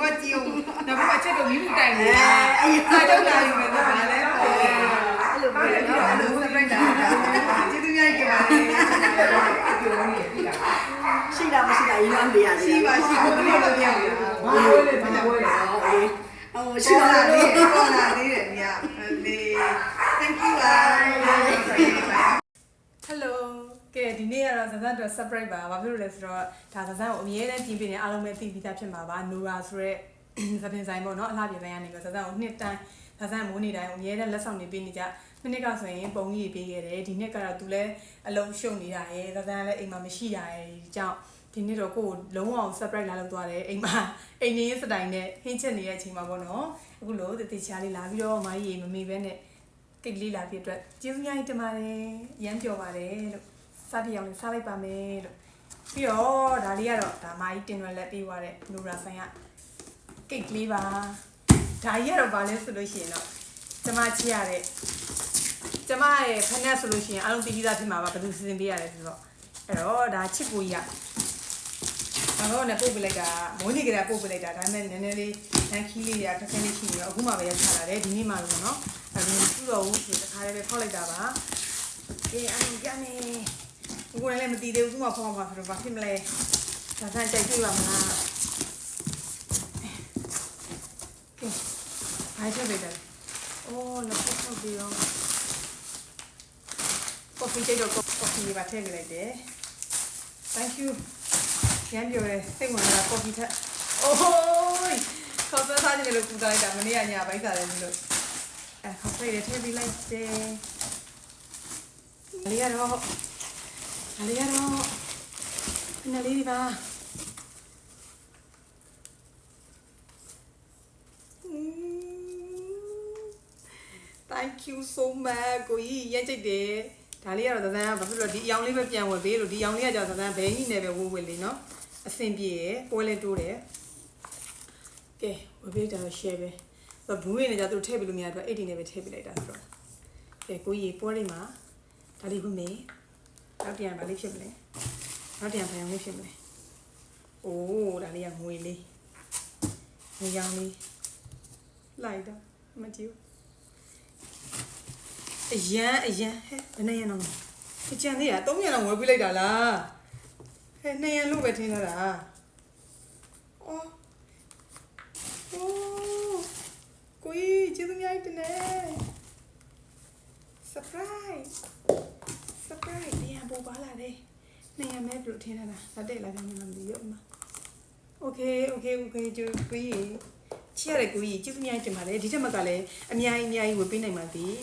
ဘကြည့်အောင်နောက်ဘက်ချက်တော့မိမှုတိုင်နေတယ်အဲ့တော့လာယူမယ်ဒါလည်းပေါ့အဲ့လိုဟုတ်ပဲတယ်နော်နော်အဲ့လို surprise တာကျေးဇူးများကြပါလေပြောနေပြီလားရှိတာမရှိတာရင်မပေးရတယ်ရှိပါရှိကိုတို့တို့ပြောနေတာဘာလို့လဲဘာလို့လဲအော်ရှိရှိတာလာလေသေးတယ်ပေါ်လာသေးတယ်မြတ်လေ thank you bye hello ကဲ ဒီနေ့ကတော့ဇဇန်တို့ surprise ပါဘာဖြစ်လို့လဲဆိုတော့ဒါဇဇန်ကိုအမြဲတမ်းကြည့်ပေးနေအားလုံးပဲသိပြီးသားဖြစ်မှာပါ Nora ဆိုရက်သပင်ဆိုင်ပေါ့နော်အလှပြင်ဆိုင်ကနေပြီးဇဇန်ကိုနှစ်တိုင်းဇဇန်မိုးနေတိုင်းအမြဲတမ်းလက်ဆောင်နေပေးနေကြမနစ်ကဆိုရင်ပုံကြီးပေးခဲ့တယ်ဒီနှစ်ကတော့သူလည်းအလုံးရှုံနေတာရယ်ဇဇန်လည်းအိမ်မှာမရှိရရယ်ဒီကြောင့်ဒီနေ့တော့ကိုယ်လုံးအောင် surprise လာလုပ်သွားတယ်အိမ်မှာအိမ်ကြီးစတိုင်နဲ့ဟင်းချက်နေတဲ့အချိန်မှာပေါ့နော်အခုလို့တတိချာလေးလာပြီးတော့မကြီးမမေပဲနဲ့ကိတ်လေးလာပြည့်အတွက်ကျေးဇူးများကြီးတင်ပါတယ်ရမ်းပြောပါတယ်လို့ စားပြအောင်လေးစားလိုက်ပါမယ်လို့ပြီးတော့ဒါလေးကတော့ဒါမာကြီးတင်ရွယ်လက်ပေးသွားတဲ့နိုရာဆိုင်ကကိတ်လေးပါဒါကြီးကတော့ဘာလဲဆိုလို့ရှိရင်တော့ကျမချစ်ရတဲ့ကျမရဲ့ဖက်နဲ့ဆိုလို့ရှိရင်အားလုံးသိပြီးသားဖြစ်မှာပါဘယ်သူစီစဉ်ပေးရလဲဆိုတော့အဲ့တော့ဒါချစ်ကိုကြီးကဘာလို့လဲပို့ပလိုက်တာမိုးနေကြတာပို့ပလိုက်တာဒါပေမဲ့နည်းနည်းလေးနန်းခီးလေးတွေကခက်ခဲလေးရှိနေတော့အခုမှပဲရချလာတယ်ဒီနေ့မှလို့နော်အဲ့ဒါသူ့တော်ဦးဒီတစ်ခါလေးပဲဖောက်လိုက်တာပါအေးအမေကြနေ အခုလည်းမတည်သေးဘူးသူ့မှာဖောက်မှာဆိုတော့ဘာဖြစ်မလဲဒါဆန်းကြိုက်တွေ့ပါမလားကဲဘာချက်ပေးတယ်အိုးလက်ဖက်ထုတ်ပြီးတော့ကော်ဖီတိတ်တော့ကော်ဖီလေးပါထည့်ပေးလိုက်တယ် thank you ရမ်းပြောတယ်စိတ်ဝင်စားကော်ဖီထက်အိုးခေါ်ဆွဲစားကြည့်လို့ပူတာလိုက်တာမနေ့ကညပိုင်းစားတယ်လို့အဲခေါ်ဆွဲရထည့်ပေးလိုက်တယ်အလေးကတော့ အလေးကတော့နည်းလေးဒီပါ Thank you so much ကိုကြီးရက်ကြိတ်တယ်ဒါလေးကတော့သဇန်ကဘာဖြစ်လို့ဒီအယောင်လေးပဲပြန်ဝယ်ပေးလို့ဒီအယောင်လေးကကြောင့်သဇန်ဘဲကြီးနဲ့ပဲဝယ်ဝယ်လေးနော်အဆင်ပြေရယ်ပွဲလေးတိုးတယ်ကဲဝယ်ပေးတာတော့ share ပဲဆိုတော့ဘူးရင်းနဲ့ကြသူတို့ထည့်ပေးလို့မရတော့80နဲ့ပဲထည့်ပေးလိုက်တာဆိုတော့ကဲကိုကြီးပွဲလေးမှာဒါလေးဝယ်မယ် နောက်ပြန်ဗာလေးဖြစ်မလဲနောက်ပြန်ဖန်အောင်လေးဖြစ်မလဲအိုးဒါလေးကငွေလေးငွေရောင်လေးလိုက်တော့မကြည့်ဘူးအရန်အရန်ဟဲ့ဘယ်နဲ့ရအောင်အကျန်သေးရ၃ရံတော့ဝယ်ပြလိုက်တာလားဟဲ့နှစ်ရံလို့ပဲထင်းထားတာအော်အိုးကိုကြီးကျေးဇူးများတင်နေ surprise surprise ဒီရံ ပေါ်ပါလာတယ်နှစ်ရံမဲဘလို့ထင်းထားတာလက်တက်လာပြန်မှမသိရောမ okay okay okay ကျကိုကြီးချစ်ရတဲ့ကိုကြီးကျေးဇူးများတင်ပါတယ်ဒီထက်မှကလည်းအများကြီးအများကြီးဝယ်ပေးနိုင်ပါသည်